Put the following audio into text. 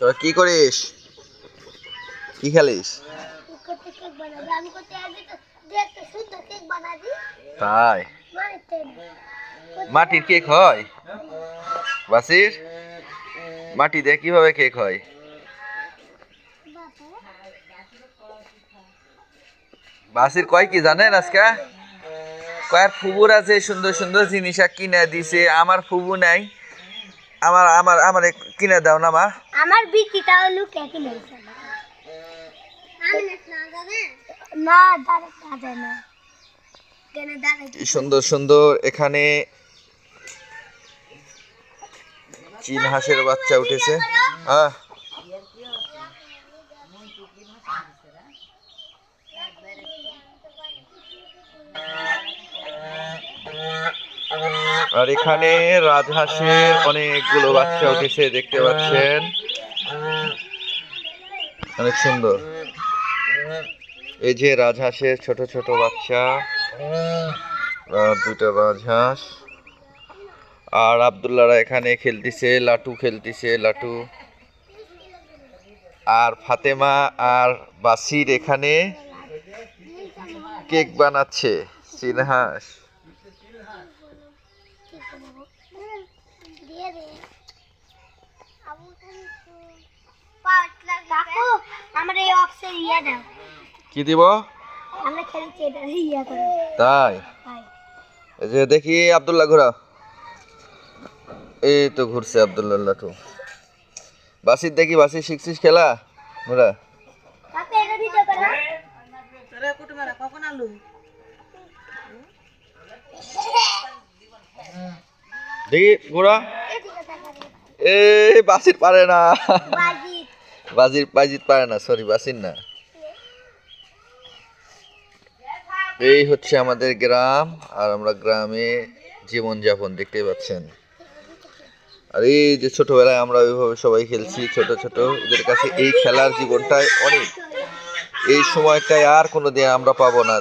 তোরা কি করিস? কি খেলিস? তো তাই? মাটির কেক হয়? বাসির? মাটি দিয়ে কীভাবে কেক হয়? বাসির কয় কি জানেন আজকে? কয়েক ফুবুর আছে সুন্দর সুন্দর জিনিস কিনে দিছে। আমার ফুবু নাই। আমার আমার আমার কিনে দাও না মা। আমার বিকিটা হলো কে কিনে না না সুন্দর সুন্দর এখানে চীন হাঁসের বাচ্চা উঠেছে। হ্যাঁ আর এখানে রাজহাঁসের অনেকগুলো বাচ্চা উঠেছে, দেখতে পাচ্ছেন। অনেক সুন্দর। এই যে রাজহাঁসের ছোট ছোট বাচ্চা দুইটা রাজহাঁস। আর আবদুল্লাহরা এখানে খেলতেছে, লাটু খেলতেছে, লাটু। আর ফাতেমা আর বাসির এখানে কেক বানাচ্ছে চীনহাঁস দিয়ে দে আবু কাকু আমার এই অক্সের ইয়ে দাও কি দিব? আমরা খেলছি এটা ইয়ে করে। তাই? যে দেখি আবদুল্লাহ ঘোরা এই তো ঘুরছে আবদুল্লাহ লাটু। বাসির দেখি বাসির শিখছিস খেলা? ঘোরা কাকু এটা দেখি তাকাবে এ বাসির পারে না। বাজির বাজিত পারে না সরি বাসির না। এই হচ্ছে আমাদের গ্রাম, আর আমরা গ্রামে জীবন যাপন দেখতেই পাচ্ছেন। আর এই যে ছোটবেলায় আমরা ওইভাবে সবাই খেলছি, ছোট ছোট ওদের কাছে এই খেলার জীবনটাই অনেক। এই সময়টায় আর কোনো দিন আমরা পাবো না।